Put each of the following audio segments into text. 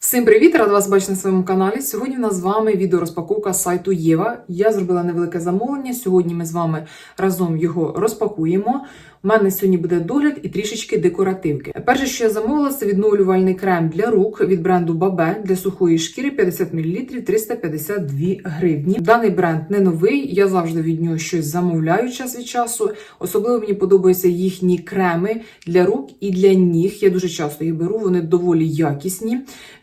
Всім привіт! Рада вас бачити на своєму каналі. Сьогодні в нас з вами відеорозпаковка сайту Єва. Я зробила невелике замовлення. Сьогодні ми з вами разом його розпакуємо. У мене сьогодні буде догляд і трішечки декоративки. Перше, що я замовила, це відновлювальний крем для рук від бренду Бабе для сухої шкіри 50 мл 352 гривні. Даний бренд не новий. Я завжди від нього щось замовляю час від часу. Особливо мені подобаються їхні креми для рук і для ніг. Я дуже часто їх беру, вони доволі якісні.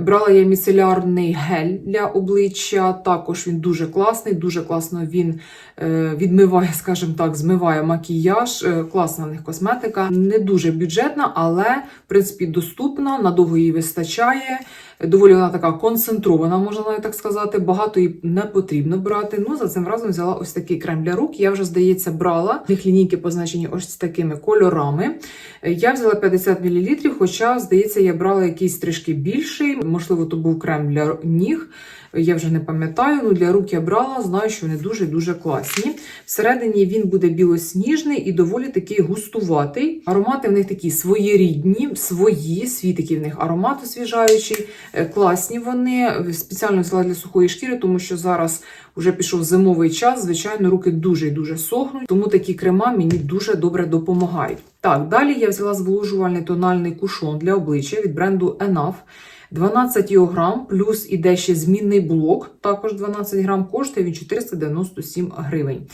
Брала я міцелярний гель для обличчя. Також він дуже класний, дуже класно він е, відмиває, скажімо так, змиває макіяж. Е, класна в них косметика. Не дуже бюджетна, але в принципі доступна, надовго її вистачає. Доволі вона така концентрована, можна навіть так сказати. Багато її не потрібно брати. Ну за цим разом взяла ось такий крем для рук. Я вже здається брала. Них лінійки позначені ось такими кольорами. Я взяла 50 мл, хоча, здається, я брала якийсь трішки більший. Можливо, то був крем для ніг. Я вже не пам'ятаю. Ну для рук я брала, знаю, що вони дуже дуже класні. Всередині він буде білосніжний і доволі такий густуватий. Аромати в них такі своєрідні, свої, свій такий в них аромат освіжаючий. Е, Класні вони. Спеціально взяла для сухої шкіри, тому що зараз вже пішов зимовий час. Звичайно, руки дуже і дуже сохнуть, тому такі крема мені дуже добре допомагають. Так, далі я взяла зволожувальний тональний кушон для обличчя від бренду Enough. 12 його грам, плюс іде ще змінний блок, також 12 грам, коштує він 497 гривень.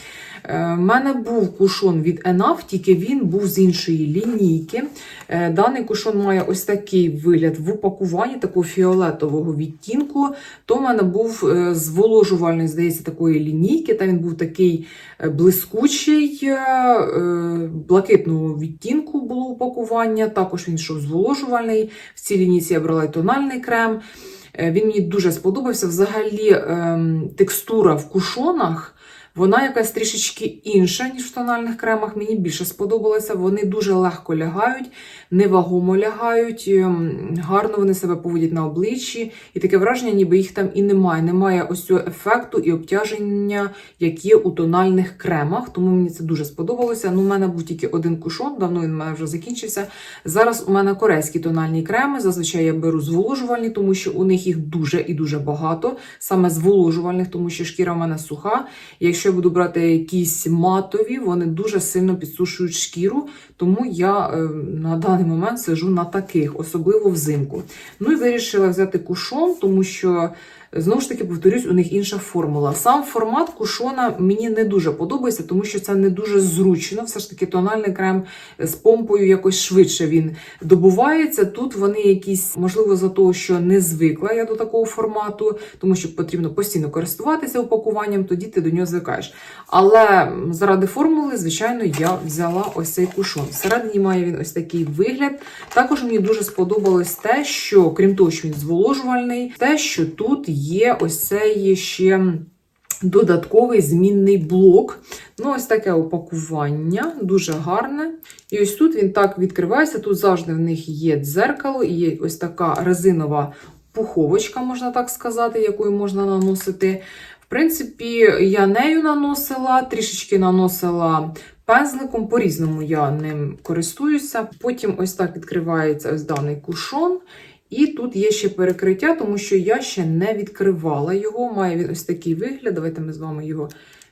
У мене був кушон від Enough, тільки він був з іншої лінійки. Е, Даний кушон має ось такий вигляд в упакуванні, такого фіолетового відтінку. То в мене був е, зволожувальний, здається, такої лінійки. Та він був такий е, блискучий, е, е, блакитного відтінку було упакування. Також він йшов зволожувальний. В цій лінійці я брала і тональний крем. Е, Він мені дуже сподобався. Взагалі, ем, текстура в кушонах. Вона якась трішечки інша, ніж в тональних кремах. Мені більше сподобалося. Вони дуже легко лягають, невагомо лягають, ем, гарно вони себе поводять на обличчі. І таке враження, ніби їх там і немає. Немає ось цього ефекту і обтяження, як є у тональних кремах. Тому мені це дуже сподобалося. Ну, у мене був тільки один кушон, давно він у мене вже закінчився. Зараз у мене корейські тональні креми. Зазвичай я беру зволожувальні, тому що у них їх дуже і дуже багато. Саме зволожувальних, тому що шкіра в мене суха. Якщо я буду брати якісь матові, вони дуже сильно підсушують шкіру, тому я е, на даний момент сижу на таких, особливо взимку. Ну і вирішила взяти кушон, тому що. Знову ж таки, повторюсь, у них інша формула. Сам формат кушона мені не дуже подобається, тому що це не дуже зручно. Все ж таки, тональний крем з помпою якось швидше він добувається. Тут вони якісь, можливо, за того, що не звикла я до такого формату, тому що потрібно постійно користуватися упакуванням, тоді ти до нього звикаєш. Але заради формули, звичайно, я взяла ось цей кушон. Всередині має він ось такий вигляд. Також мені дуже сподобалось те, що крім того, що він зволожувальний, те, що тут є ось цей ще. Додатковий змінний блок. Ну, ось таке упакування, дуже гарне. І ось тут він так відкривається. Тут завжди в них є дзеркало, і є ось така резинова пуховочка, можна так сказати, якою можна наносити. В принципі, я нею наносила, трішечки наносила пензликом, по-різному я ним користуюся. Потім ось так відкривається ось даний кушон. І тут є ще перекриття, тому що я ще не відкривала його. Має він ось такий вигляд. Давайте ми з вами його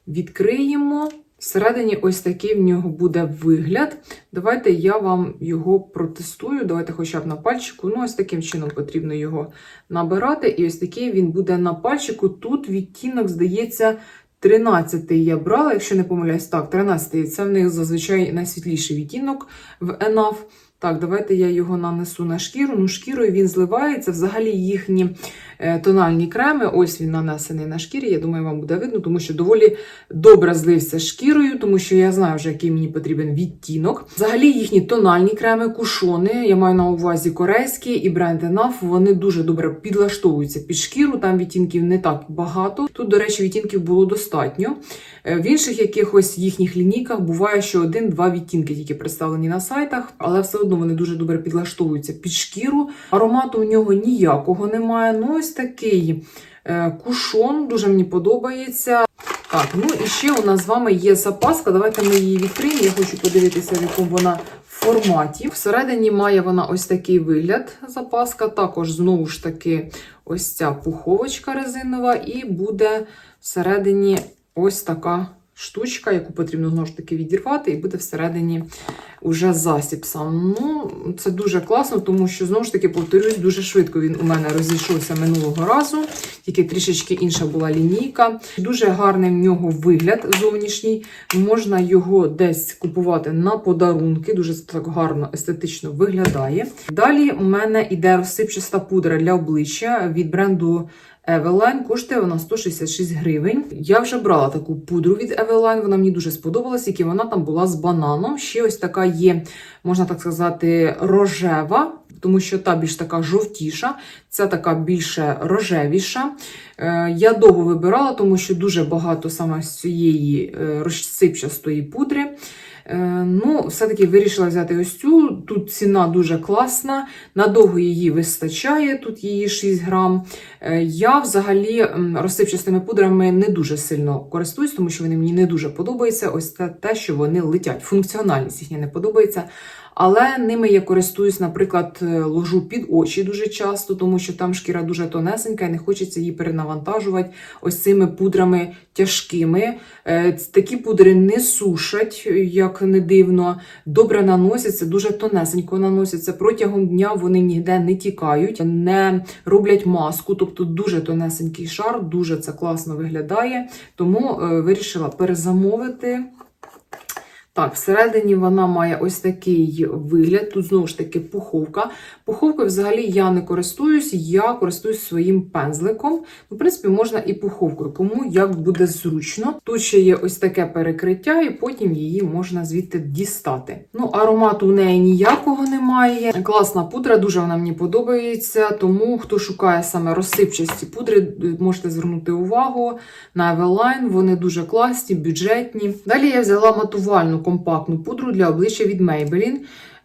відкриємо. Всередині ось такий в нього буде вигляд. Давайте я вам його протестую. Давайте хоча б на пальчику. Ну, ось таким чином потрібно його набирати. І ось такий він буде на пальчику. Тут відтінок, здається, 13-й я брала, якщо не помиляюсь, так, 13-й. Це в них зазвичай найсвітліший відтінок в ENAF. Так, давайте я його нанесу на шкіру. Ну, шкірою він зливається. Взагалі їхні тональні креми. Ось він нанесений на шкірі. Я думаю, вам буде видно, тому що доволі добре злився шкірою, тому що я знаю вже, який мені потрібен відтінок. Взагалі їхні тональні креми, кушони, я маю на увазі корейські і бренд Enough, вони дуже добре підлаштовуються під шкіру. Там відтінків не так багато. Тут, до речі, відтінків було достатньо. Е, В інших якихось їхніх лінійках буває, що один-два відтінки тільки представлені на сайтах, але все одно вони дуже добре підлаштовуються під шкіру. Аромату у нього ніякого немає. Ну, ось такий е, кушон, дуже мені подобається. Так, ну і ще у нас з вами є запаска. Давайте ми її відкриємо. Я хочу подивитися, в якому вона форматі. Всередині має вона ось такий вигляд запаска. Також, знову ж таки, ось ця пуховочка резинова, і буде всередині ось така штучка, яку потрібно знову ж таки відірвати, і буде всередині уже засіб. Ну, це дуже класно, тому що, знову ж таки, повторюсь, дуже швидко він у мене розійшовся минулого разу, тільки трішечки інша була лінійка. Дуже гарний в нього вигляд зовнішній. Можна його десь купувати на подарунки, дуже так гарно, естетично виглядає. Далі у мене іде розсипчаста пудра для обличчя від бренду Eveline коштує вона 166 гривень. Я вже брала таку пудру від Eveline, вона мені дуже сподобалась, тільки вона там була з бананом. Ще ось така є, можна так сказати, рожева, тому що та більш така жовтіша, ця така більше рожевіша. Е, Я довго вибирала, тому що дуже багато саме з цієї е, розсипчастої пудри. Е, Ну, все-таки вирішила взяти ось цю. Тут ціна дуже класна, надовго її вистачає, тут її 6 грам. Я взагалі розсипчастими пудрами не дуже сильно користуюсь, тому що вони мені не дуже подобаються. Ось те, що вони летять. Функціональність їхня не подобається. Але ними я користуюсь, наприклад, е, ложу під очі дуже часто, тому що там шкіра дуже тонесенька і не хочеться її перенавантажувати ось цими пудрами тяжкими. Е, Такі пудри не сушать, як не дивно, добре наносяться, дуже тонесенько наносяться. Протягом дня вони ніде не тікають, не роблять маску, тобто дуже тонесенький шар, дуже це класно виглядає. Тому е, вирішила перезамовити. Так, всередині вона має ось такий вигляд. Тут знову ж таки пуховка. Пуховкою взагалі я не користуюсь, я користуюсь своїм пензликом. В принципі, можна і пуховкою, кому як буде зручно. Тут ще є ось таке перекриття, і потім її можна звідти дістати. Ну, аромату у неї ніякого немає. Класна пудра, дуже вона мені подобається. Тому хто шукає саме розсипчасті пудри, можете звернути увагу на Eveline. Вони дуже класні, бюджетні. Далі я взяла матувальну компактну пудру для обличчя від Maybelline.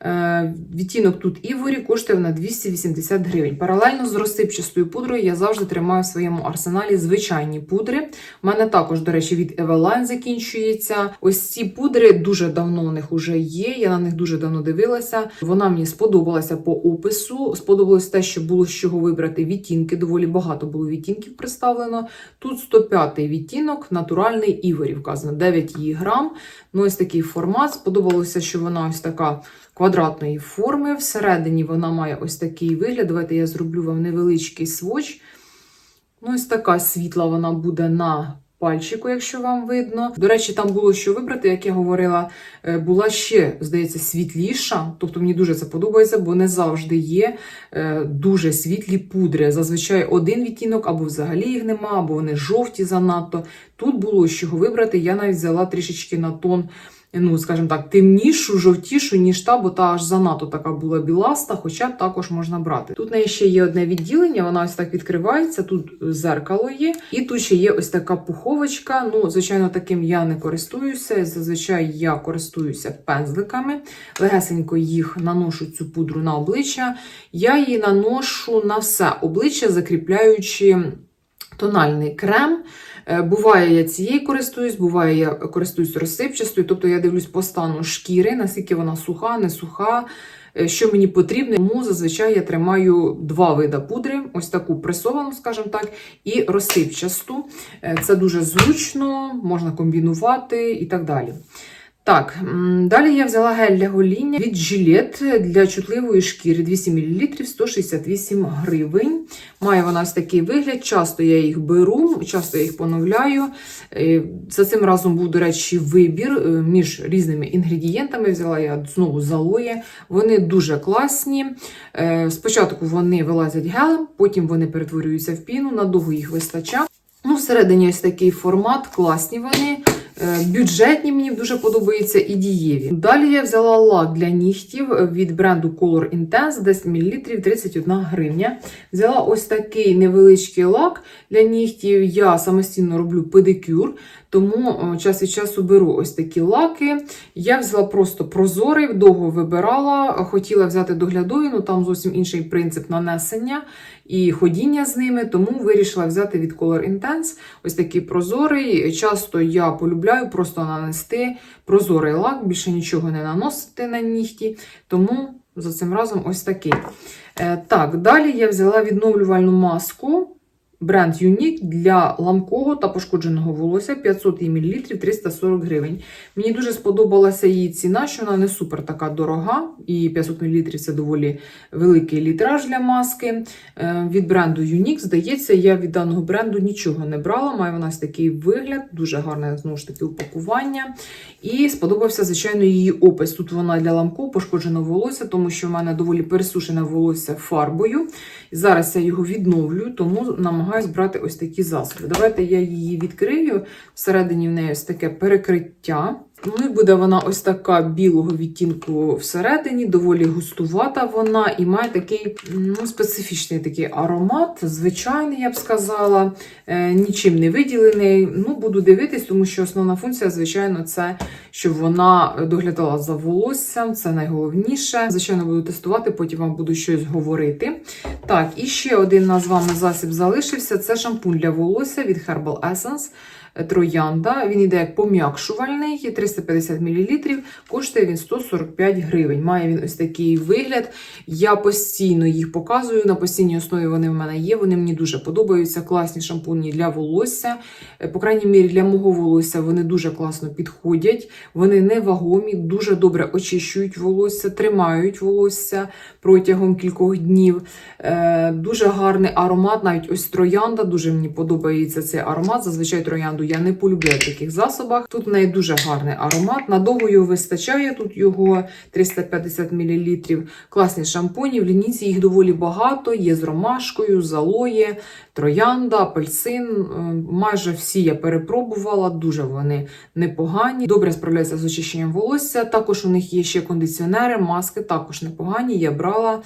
Е, Відтінок тут Іворі коштує вона 280 гривень. Паралельно з розсипчастою пудрою я завжди тримаю в своєму арсеналі звичайні пудри. У мене також, до речі, від Eveline закінчується. Ось ці пудри дуже давно у них вже є. Я на них дуже давно дивилася. Вона мені сподобалася по опису. Сподобалось те, що було з чого вибрати відтінки. Доволі багато було відтінків представлено. Тут 105 відтінок, натуральний Іворі вказано 9 її грам. Ну, ось такий формат. Сподобалося, що вона ось така квадратної форми. Всередині вона має ось такий вигляд. Давайте я зроблю вам невеличкий сводч. Ну, ось така світла вона буде на пальчику, якщо вам видно. До речі, там було що вибрати, як я говорила, е, була ще, здається, світліша. Тобто мені дуже це подобається, бо не завжди є е, дуже світлі пудри. Зазвичай один відтінок, або взагалі їх нема, або вони жовті занадто. Тут було з чого вибрати. Я навіть взяла трішечки на тон ну, скажімо так, темнішу, жовтішу, ніж та, бо та аж занадто така була біласта, хоча також можна брати. Тут в неї ще є одне відділення, вона ось так відкривається, тут зеркало є, і тут ще є ось така пуховочка. Ну, звичайно, таким я не користуюся. Зазвичай я користуюся пензликами, легесенько їх наношу цю пудру на обличчя. Я її наношу на все обличчя, закріпляючи тональний крем. Е, Буває, я цією користуюсь, буває, я користуюсь розсипчастою, тобто я дивлюсь по стану шкіри, наскільки вона суха, не суха, е, що мені потрібно. Тому зазвичай я тримаю два види пудри: ось таку пресовану, скажімо так, і розсипчасту. Е, Це дуже зручно, можна комбінувати і так далі. Так, далі я взяла гель для гоління від Gillette для чутливої шкіри 200 мл 168 гривень. Має вона ось такий вигляд. Часто я їх беру, часто я їх поновляю. Е, За цим разом був, до речі, вибір е, між різними інгредієнтами. Взяла я знову залоє. Вони дуже класні. Е, Спочатку вони вилазять гелем, потім вони перетворюються в піну, надовго їх вистачає. Ну, всередині ось такий формат, класні вони. Е, Бюджетні мені дуже подобаються і дієві. Далі я взяла лак для нігтів від бренду Color Intense 10 мл 31 гривня. Взяла ось такий невеличкий лак для нігтів. Я самостійно роблю педикюр, тому час від часу беру ось такі лаки. Я взяла просто прозорий, довго вибирала, хотіла взяти доглядові, ну там зовсім інший принцип нанесення і ходіння з ними, тому вирішила взяти від Color Intense ось такий прозорий. Часто я полюбляю просто нанести прозорий лак, більше нічого не наносити на нігті, тому за цим разом ось такий. Е, Так, далі я взяла відновлювальну маску. Бренд Unique для ламкого та пошкодженого волосся 500 мл 340 гривень. Мені дуже сподобалася її ціна, що вона не супер така дорога, і 500 мл це доволі великий літраж для маски. Е, Від бренду Unique, здається, я від даного бренду нічого не брала. Має вона такий вигляд, дуже гарне знову ж таки упакування. І сподобався, звичайно, її опис. Тут вона для ламкого пошкодженого волосся, тому що в мене доволі пересушене волосся фарбою. Зараз я його відновлюю, тому намагаюсь брати ось такі засоби. Давайте я її відкрию. Всередині в неї ось таке перекриття. Ну і буде вона ось така білого відтінку всередині, доволі густувата вона і має такий ну, специфічний такий аромат, звичайний, я б сказала, е, нічим не виділений. Ну, буду дивитись, тому що основна функція, звичайно, це щоб вона доглядала за волоссям, це найголовніше. Звичайно, буду тестувати, потім вам буду щось говорити. Так, і ще один у з вами засіб залишився: це шампунь для волосся від Herbal Essence. Троянда, він йде як пом'якшувальний, 350 мл, коштує він 145 гривень. Має він ось такий вигляд. Я постійно їх показую, на постійній основі вони в мене є. Вони мені дуже подобаються. Класні шампуні для волосся. Е, По крайній мірі, для мого волосся вони дуже класно підходять. Вони не вагомі, дуже добре очищують волосся, тримають волосся протягом кількох днів. Е, Дуже гарний аромат, навіть ось троянда. Дуже мені подобається цей аромат. Зазвичай троянду я не полюбляю в таких засобах. Тут в неї дуже гарний аромат. Надовго його вистачає. Тут його 350 мл. Класні шампуні. В лінійці їх доволі багато. Є з ромашкою, з алоє, троянда, апельсин. Е, Майже всі я перепробувала. Дуже вони непогані. Добре справляються з очищенням волосся. Також у них є ще кондиціонери, маски також непогані. Я брала.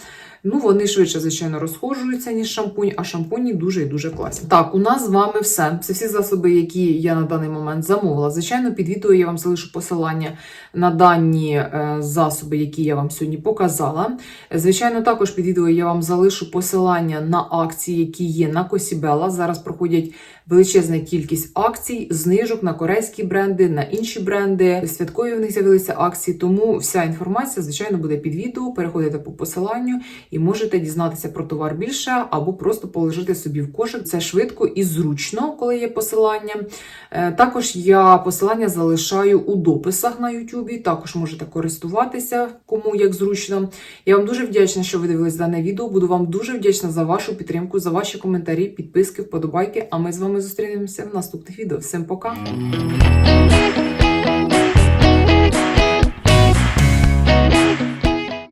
Ну, вони швидше, звичайно, розходжуються, ніж шампунь, а шампуні дуже і дуже класні. Так, у нас з вами все. Це всі засоби, які я на даний момент замовила. Звичайно, під відео я вам залишу посилання на дані е, засоби, які я вам сьогодні показала. Звичайно, також під відео я вам залишу посилання на акції, які є на Косібела. Зараз проходять величезна кількість акцій, знижок на корейські бренди, на інші бренди. Святкові в них з'явилися акції, тому вся інформація, звичайно, буде під відео. Переходите по посиланню і можете дізнатися про товар більше або просто положити собі в кошик. Це швидко і зручно, коли є посилання. Е, Також я посилання залишаю у дописах на Ютубі. Також можете користуватися, кому як зручно. Я вам дуже вдячна, що ви дивились дане відео. Буду вам дуже вдячна за вашу підтримку, за ваші коментарі, підписки, вподобайки. А ми з вами зустрінемося в наступних відео. Всім пока!